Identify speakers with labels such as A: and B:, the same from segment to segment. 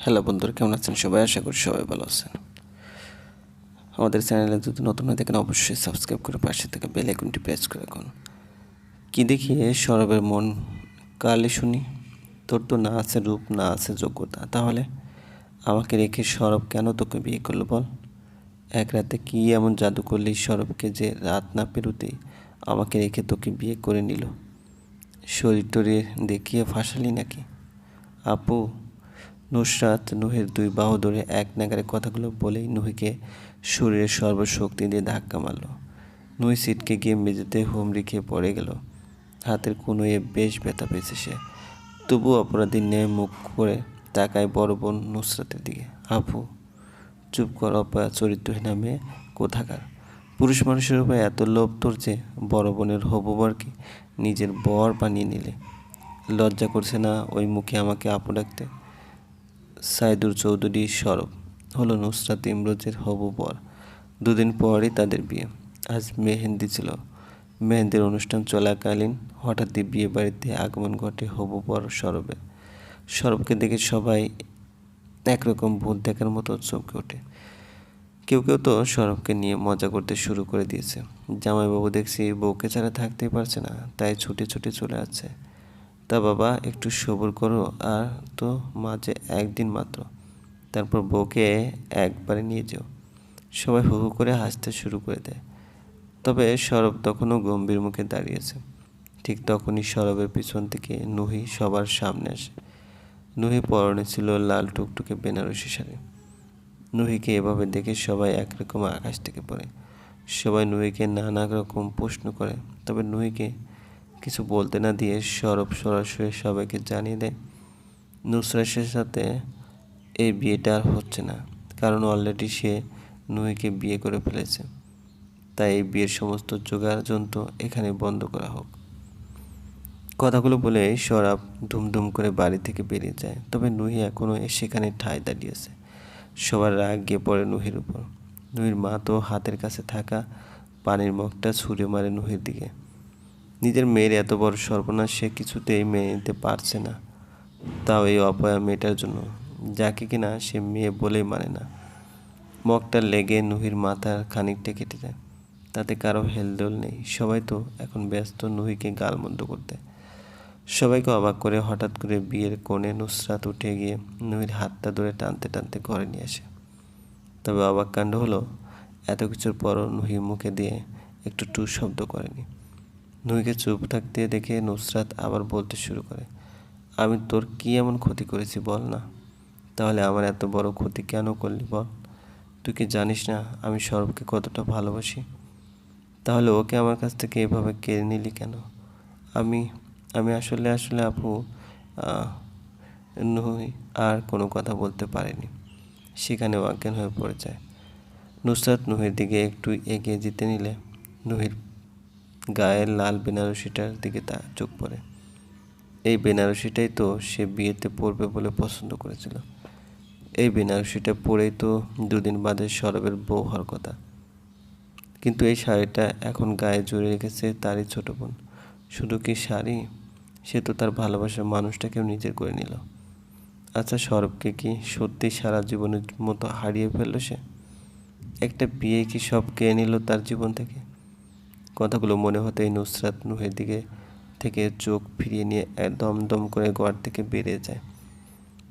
A: Hello বন্ধুরা, কেমন আছেন সবাই? আশা করি সবাই ভালো আছেন। আমাদের চ্যানেলে যদি নতুন হয়ে থাকেন, অবশ্যই সাবস্ক্রাইব করে পাশে থেকে বেল আইকনটি প্রেস করে রাখুন। কী দেখিয়ে সরবের মন? কালে শুনি, তোর তো না আছে রূপ, না আছে যোগ্যতা। তাহলে আমাকে রেখে সরব কেন তোকে বিয়ে করল বল? এক রাতে কী এমন জাদু করলি সরবকে যে রাত না পেরোতেই আমাকে রেখে তোকে বিয়ে করে নিল? শরীর টরিয়ে দেখিয়ে ফাঁসালি নাকি? আপু নুসরাত নুহের দুই বাহু ধরে এক নাগারে কথাগুলো বলেই নুহিকে শরীরের সর্বশক্তি দিয়ে ধাক্কা মারল। নুই সিটকে গিয়ে মেঝেতে হুমড়ি খেয়ে পড়ে গেল। হাতের কুনোয়ে বেশ ব্যথা পেয়েছে সে। তবু অপরাধী নিয়ে মুখ করে তাকায় বড় বোন নুসরাতের দিকে। আপু, চুপ কর অপয়া চরিত্রহীনা মেয়ে কোথাকার। পুরুষ মানুষের উপর এত লোভ তোর যে বড় বোনের হবু বরকে নিজের বর বানিয়ে নিলে। লজ্জা করছে না ওই মুখে আমাকে আপু ডাকতে? সাইদুর চৌধুরী সরব হলো নুসরাত ইমরোজের হবু বর। দুদিন পরই তাদের বিয়ে। আজ মেহেন্দি ছিল। মেহেন্দির অনুষ্ঠান চলাকালীন হঠাৎই বিয়ে বাড়িতে আগমন ঘটে হবু বর সরবের সরবকে দেখে সবাই একরকম ভূত দেখার মতো চমকে ওঠে। কেউ কেউ তো সরবকে নিয়ে মজা করতে শুরু করে দিয়েছে। জামাইবাবু দেখছি বউকে ছাড়া থাকতেই পারছে না, তাই ছুটে ছুটে চলে আসছে। তা বাবা, একটু সবর করো, আর তো মাঝে একদিন মাত্র। তারপর বউকে একবারে নিয়ে যেও। সবাই হু হু করে হাসতে শুরু করে দেয়। তবে সরব তখনও গম্ভীর মুখে দাঁড়িয়েছে ঠিক তখনই সরবের পিছন থেকে নুহি সবার সামনে আসে। নুহি পরনে ছিল লাল টুকটুকে বেনারসি শাড়ি। নুহিকে এভাবে দেখে সবাই একরকম আকাশ থেকে পড়ে। সবাই নুহিকে নানা রকম প্রশ্ন করে। তবে নুহিকে কিছু বলতে না দিয়ে সরব সরাসরি সবাইকে জানিয়ে দেয় নুসরাতের সাথে এই বিয়েটা আর হচ্ছে না, কারণ অলরেডি সে নুহিকে বিয়ে করে ফেলেছে। তাই এই বিয়ের সমস্ত জোগাড় যন্ত্র এখানে বন্ধ করা হোক। কথাগুলো বলে সরাব ধুমধুম করে বাড়ি থেকে বেরিয়ে যায়, তবে নুহি এখনও সেখানে ঠায় দাঁড়িয়েছে সবার রাগ গিয়ে পড়ে নুহির উপর। নুহির মা তো হাতের কাছে থাকা পানির মগটা ছুঁড়ে মারে নুহির দিকে। নিজের মেয়ের এত বড় সর্বনাশ সে কিছুতেই মেনে নিতে পারছে না। তাও এই অপয়া মেয়েটার জন্য। যাকে কিনা সে মেয়ে বলেই মানে না। মগটা লেগে নুহির মাথার খানিকটা কেটে যায় তাতে কারও হেলদোল নেই। সবাই তো এখন ব্যস্ত নুহিকে গালমন্দ করতে। সবাইকে অবাক করে হঠাৎ করে বিয়ের কোণে নুসরাত উঠে গিয়ে নুহির হাতটা ধরে টানতে টানতে ঘরে নিয়ে আসে। তবে অবাক কাণ্ড হলো, এত কিছুর পরও নুহি মুখে দিয়ে একটু টু শব্দ করেনি। নুহিকে চুপ থাকতে দেখে নুসরাত আবার বলতে শুরু করে, আমি তোর কি এমন ক্ষতি করেছি বল না? তাহলে আমার এত বড় ক্ষতি কেন করলি বল? তুই কি জানিস না আমি সর্বকে কতটা ভালোবাসি? তাহলে ওকে আমার কাছ থেকে এভাবে কেড়ে নিলি কেন? আমি আমি আসলে আসলে আপু নই আর কোনো কথা বলতে পারেনি। সেখানে অজ্ঞান হয়ে পড়ে যায়। নুসরাত নুহের দিকে একটু এগিয়ে যেতে নিলে নুহির গায়ের লাল বেনারসিটার দিকে তা চোখ পড়ে। এই বেনারসিটাই তো সে বিয়েতে পরবে বলে পছন্দ করেছিল। এই বেনারসিটা পরেই তো দুদিন বাদে সরবের বউ হওয়ার কথা। কিন্তু এই শাড়িটা এখন গায়ে জড়ে রেখেছে তারই ছোট বোন। শুধু কি শাড়ি? সে তো তার ভালোবাসার মানুষটাকেও নিজের করে নিল। আচ্ছা সরবকে কি সত্যি সারা জীবনের মতো হারিয়ে ফেলল সে? একটা বিয়ে কি সব কেড়ে নিল তার জীবন থেকে? কথাগুলো মনে হতেই নুসরাত নুহের দিকে থেকে চোখ ফিরিয়ে নিয়ে দম দম করে ঘর থেকে বেরিয়ে যায়।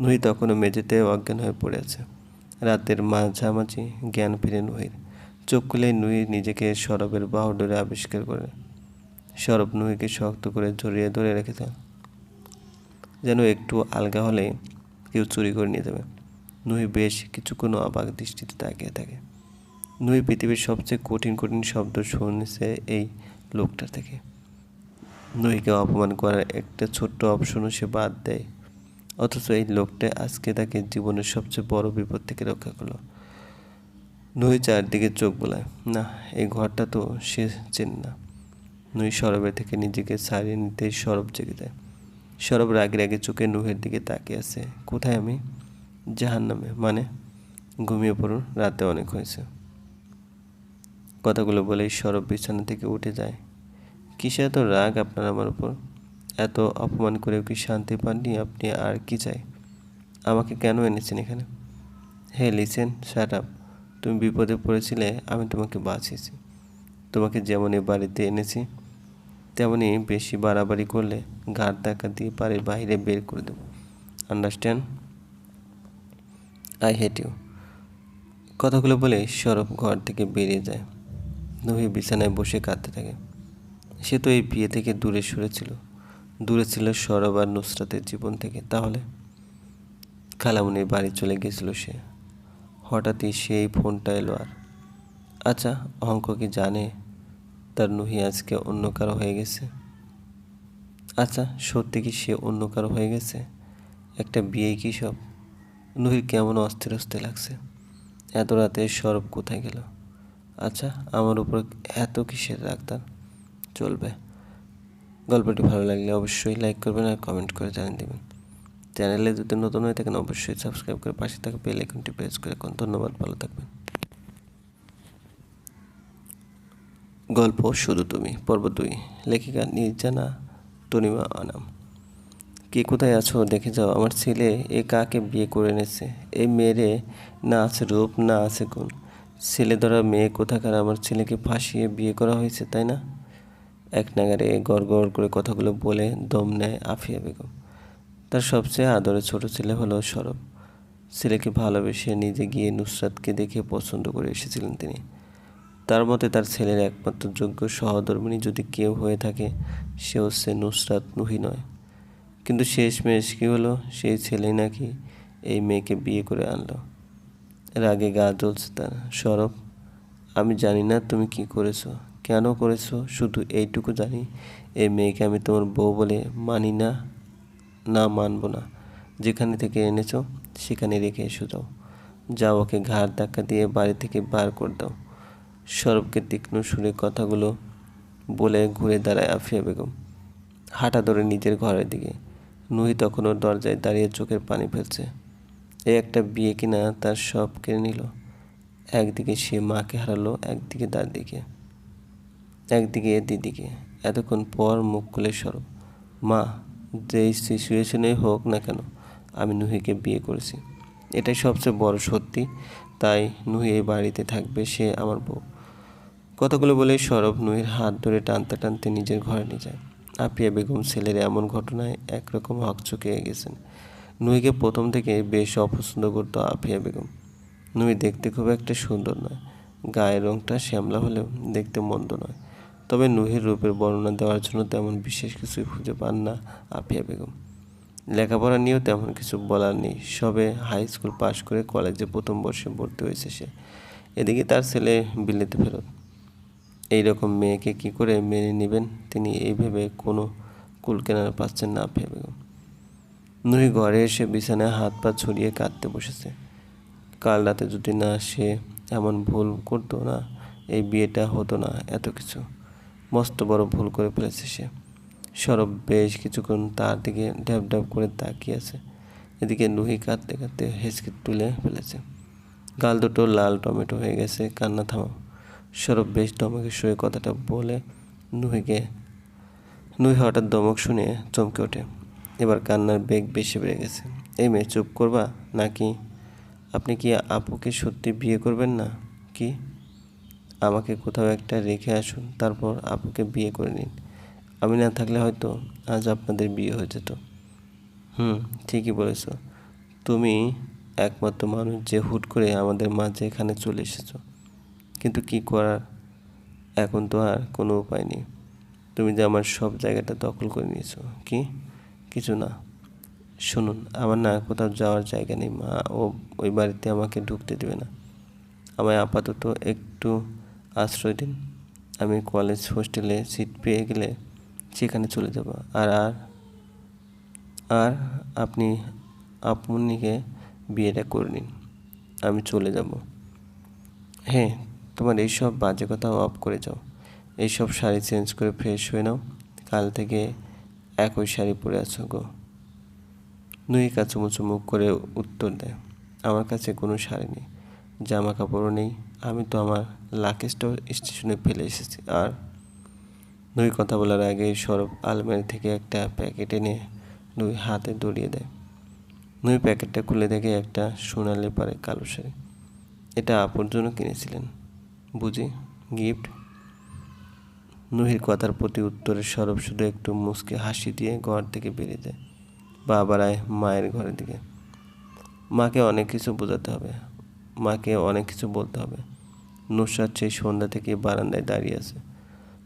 A: নুহি তখনও মেঝেতে অজ্ঞান হয়ে পড়ে আছে। রাতের মাঝামাঝি জ্ঞান ফিরে নুহির। চোখ খুলে নুহি নিজেকে সরবের বাহুডোরে আবিষ্কার করে। সরব নুহিকে শক্ত করে জড়িয়ে ধরে রেখেছে যেন একটু আলগা হলে কেউ চুরি করে নিয়ে যাবে। নুহি বেশ কিছুক্ষণ অবাক দৃষ্টিতে তাকিয়ে থাকে। নুহি পৃথিবীর সবচেয়ে কঠিন কঠিন শব্দ শুনেছে এই লোকটা থেকে। নুহিকে অপমান করার একটা ছোট্ট অপশনও সে বাদ দেয়। অথচ এই লোকটা আজকে তাকে জীবনের সবচেয়ে বড় বিপদ থেকে রক্ষা করল। নুহি চারদিকে চোখ বোলায়, না, এই ঘরটা তো সে চেন না। নুই সরবের থেকে নিজেকে ছাড়িয়ে নিতে সরব জেগে যায়। সরব রাগে রাগে চোখে নুহের দিকে তাকিয়ে আছে। কোথায় আমি? জাহান নামে মানে? ঘুমিয়ে পড়ুন, রাতে অনেক হয়েছে। কথাগুলো বলেই সরব বিছানা থেকে উঠে যায়। কিসে এত রাগ আপনার আমার উপর? এত অপমান করেও কি শান্তি পাননি আপনি? আর কি চাই? আমাকে কেন এনেছেন এখানে? হে লিসেন শাট আপ তুমি বিপদে পড়েছিলে, আমি তোমাকে বাঁচিয়েছি। তোমাকে যেমন এ বাড়িতে এনেছি, তেমনই বেশি বাড়াবাড়ি করলে ঘাট ধাক্কা দিয়ে বাড়ির বাইরে বের করে দেবো। আন্ডারস্ট্যান্ড আই হেট ইউ কথাগুলো বলে সরব ঘর থেকে বেরিয়ে যায়। নহি বিছানায় বসে কাঁদতে থাকে। সে তো এই বিয়ে থেকে দূরে সরেছিল দূরে ছিল সরব আর নুসরাতের জীবন থেকে। তাহলে খালামুনির বাড়ি চলে গেছিল সে। হঠাৎই সেই ফোনটা এলো আর। আচ্ছা অঙ্ক কি জানে? তার নুহি আজকে অন্য কারও হয়ে গেছে? আচ্ছা সত্যি কি সে অন্য কারও হয়ে গেছে? একটা বিয়ে কি সব? নুহির কেমন অস্থির অস্থির লাগছে? এত রাতে সরব কোথায় গেল? আচ্ছা আমার উপর এত কিসের রাগ তার চলবে। গল্পটি ভালো লাগলে অবশ্যই লাইক করবেন আর কমেন্ট করে জানিয়ে দেবেন। চ্যানেলে যদি নতুন হয়ে থাকেন, অবশ্যই সাবস্ক্রাইব করে পাশে থাকা বেল আইকনটি প্রেস করে রাখুন। ধন্যবাদ, ভালো থাকবেন। গল্প শুধু তুমি, পর্ব দুই। লেখিকা নির্জানা তনিমা আনাম। কে কোথায় আছো দেখে যাও। আমার ছেলে এ কাকে বিয়ে করে এনেছে? এই মেয়েরে না আছে রূপ, না আছে গুণ। ছেলে ধরা মেয়ে কোথাকার? আমার ছেলেকে ফাঁসিয়ে বিয়ে করা হয়েছে, তাই না? এক নাগারে গড় গড় করে কথাগুলো বলে দম নেয় আফিয়া বেগম। তার সবচেয়ে আদরের ছোট ছেলে হলো সরব। ছেলেকে ভালোবেসে নিজে গিয়ে নুসরাতকে দেখে পছন্দ করে এসেছিলেন তিনি। তার মতে তার ছেলের একমাত্র যোগ্য সহধর্মিনী যদি কেউ হয়ে থাকে সে হচ্ছে নুসরাত নুহি নয়। কিন্তু শেষমেশ কী হলো? সেই ছেলেই নাকি এই মেয়েকে বিয়ে করে আনলো। রাগে গা জ্বলছে তার সরব আমি জানি না তুমি কি করেছ। কেন করেছ? শুধু এইটুকু জানি। এই মেয়েকে আমি তোমার বউ বলে মানি না না মানব না। যেখানে থেকে এনেছো, সেখানে রেখে এসো যাও। যাও, ওকে ঘাড় ধাক্কা দিয়ে বাড়ি থেকে বার করে দাও। সরবকে তীক্ষ্ণ সুরে কথাগুলো বলে ঘুরে দাঁড়ায় আফিয়া বেগম। হাঁটা ধরে নিজের ঘরের দিকে। নুহি তখনও দরজায় দাঁড়িয়ে চোখের পানি ফেলছে। এই একটা বিয়ে কিনা তার সব কেড়ে নিল। একদিকে সে মাকে হারালো, একদিকে দাদিকে একদিকে দিদিকে। এতক্ষণ পর মুখ খুলে সরব মা, যেই সিচুয়েশনে হোক না কেন, আমি নুহিকে বিয়ে করেছি। এটাই সবচেয়ে বড় সত্যি। তাই নুহি এই বাড়িতে থাকবে, সে আমার বউ। কথাগুলো বলে সরব নুহির হাত ধরে টানতে টানতে নিজের ঘরে নিয়ে যায়। আপিয়া বেগম ছেলের এমন ঘটনায় একরকম হকচকে গেছেন। নুইকে প্রথম থেকে বেশ অপছন্দ করতো আফিয়া বেগম। নুই দেখতে খুব একটা সুন্দর নয়। গায়ের রংটা শ্যামলা হলেও দেখতে মন্দ নয়। তবে নুহির রূপের বর্ণনা দেওয়ার জন্য তেমন বিশেষ কিছুই খুঁজে পান না আফিয়া বেগম। লেখাপড়া নিয়েও তেমন কিছু বলার নেই। সবে হাই স্কুল পাশ করে কলেজে প্রথম বর্ষে ভর্তি হয়েছে সে। এদিকে তার ছেলে বিলেতে ফেরত। এই রকম মেয়েকে কি করে মেনে নেবেন তিনি এই ভেবে কোনো কুল কেনার পাচ্ছেন না আফিয়া বেগম। নুহি ঘরে এসে বিছানায় হাত পা ছড়িয়ে কাঁদতে বসেছে। কাল রাতে যদি না সে এমন ভুল করতো না, এই বিয়েটা হতো না এত কিছু। মস্ত বড় ভুল করে ফেলেছে সে। সরব বেশ কিছুক্ষণ তার দিকে ড্যাব ড্যাব করে তাকিয়ে আছে। এদিকে নুহি কাঁদতে কাঁদতে হেঁচকে তুলে ফেলেছে। গাল দুটো লাল টমেটো হয়ে গেছে, কান্না থামাও। সরব বেশ দমকের সঙ্গে কথাটা বলে নুহিকে নুহি হঠাৎ দমক শুনে চমকে ওঠে। এবার কান্নার বেগ বেশি বেড়ে গেছে। এই মেয়ে চুপ করবা নাকি? আপনি কি আপুকে সত্যি বিয়ে করবেন না? কি? আমাকে কোথাও একটা রেখে আসুন, তারপর আপুকে বিয়ে করে নিন। আমি না থাকলে হয়তো আজ আপনাদের বিয়ে হয়ে যেত। হুম, ঠিকই বলেছ। তুমি একমাত্র মানুষ যে হুট করে আমাদের মাঝে এখানে চলে এসেছ। কিন্তু কি করার? এখন তো আর কোনো উপায় নেই। তুমি যে আমার সব জায়গাটা দখল করে নিয়েছো, কি? কিছু না। শুনুন, আমার না কোথাও যাওয়ার জায়গা নেই, মা। ও ওই বাড়িতে আমাকে ঢুকতে দেবে না। আমায় আপাতত একটু আশ্রয় দিন। আমি কলেজ, হোস্টেলে সিট পেয়ে গেলে সেখানে চলে যাব। আর আর আর আপনি, আপনিকে বিয়েটা করে নিন। আমি চলে যাব। হ্যাঁ তোমার এইসব বাজে কথা অফ করে যাও। এইসব শাড়ি চেঞ্জ করে ফ্রেশ হয়ে নাও। কাল থেকে একই শাড়ি পরে আছো গো। নুই কাচুমুচু মুখ করে উত্তর দেয়, আমার কাছে কোনো শাড়ি নেই জামা কাপড়ও নেই, আমি তো আমার লাকেজটাও স্টেশনে ফেলে এসেছি, আর নুই কথা বলার আগে সরব আলমারি থেকে একটা প্যাকেট এনে নুই হাতে দড়িয়ে দেয়। নুই প্যাকেটটা খুলে দেখে একটা সোনালি পারে কালো শাড়ি, এটা আপুর জন্য কিনেছিলেন, বুঝি, গিফট? নুহির কথার প্রতি উত্তরে সরব শুধু একটু মুচকে হাসি দিয়ে ঘর থেকে বেরিয়ে যায়। বা আবার আয় মায়ের ঘরের দিকে। মাকে অনেক কিছু বোঝাতে হবে। মাকে অনেক কিছু বলতে হবে। নুসরাত সেই সন্ধ্যা থেকে বারান্দায় দাঁড়িয়ে আছে।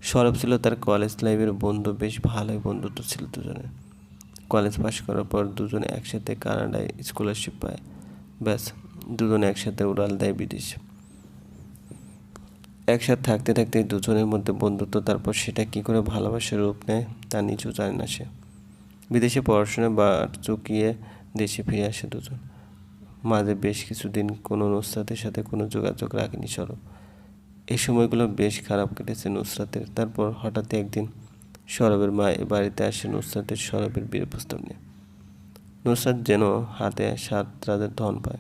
A: সরব ছিল তার কলেজ লাইফের বন্ধু, বেশ ভালোই বন্ধুত্ব ছিল দুজনের। কলেজ পাশ করার পর দুজনে একসাথে কানাডায় স্কলারশিপ পায়। ব্যাস, দুজনে একসাথে উড়াল দেয় বিদেশ। একসাথে থাকতে থাকতে দুজনের মধ্যে বন্ধুত্ব, তারপর সেটা কী করে ভালোবাসার রূপ নেয় তা নিজেও জানে না সে। বিদেশে পড়াশোনা বা চুকিয়ে দেশে ফিরে আসে দুজন। মাঝে বেশ কিছুদিন কোনো নুসরাতের সাথে কোনো যোগাযোগ রাখেনি সরব। এই সময়গুলো বেশ খারাপ কেটেছে নুসরাতের। তারপর হঠাৎ একদিন সরবের মা এ বাড়িতে আসে নুসরাতের সরবের বিয়ের প্রস্তাব নিয়ে। নুসরাত যেন হাতে সাত রাজের ধন পায়।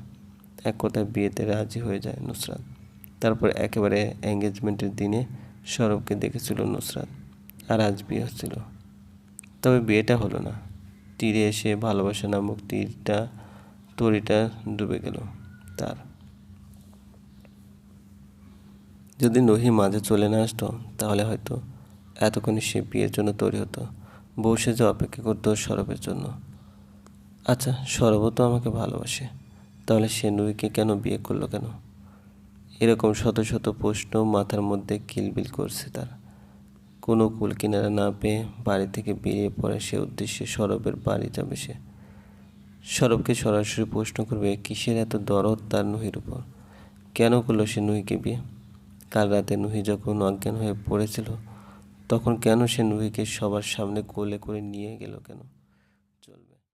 A: এক কথায় বিয়েতে রাজি হয়ে যায় নুসরাত। তারপর একেবারে এঙ্গেজমেন্টের দিনে সরবকে দেখেছিল নুসরাত আর আজ বিয়ে হচ্ছিল। তবে বিয়েটা হলো না। তীরে এসে ভালোবাসা নামক তীরটা, তরিটা ডুবে গেল তার। যদি নহি মাঝে চলে না আসতো, তাহলে হয়তো এতক্ষণে সে বিয়ের জন্য তৈরি হতো। বউ সে যে অপেক্ষা করতো সরবের জন্য। আচ্ছা সরবও তো আমাকে ভালোবাসে। তাহলে সে নুইকে কেন বিয়ে করল কেন? এরকম শত শত প্রশ্ন মাথার মধ্যে কিলবিল করছে তার। কোনো কুল কিনারা না পেয়ে বাড়ি থেকে বেরিয়ে পড়ে সে উদ্দেশ্যে সরবের বাড়ি যাবে সে। সরবকে সরাসরি প্রশ্ন করবে, কিসের এত দরদ তার নুহির উপর? কেন করল সে নুহিকে বিয়ে? কাল রাতে নুহি যখন অজ্ঞান হয়ে পড়েছিল, তখন কেন সে নুহিকে সবার সামনে কোলে করে নিয়ে গেল কেন?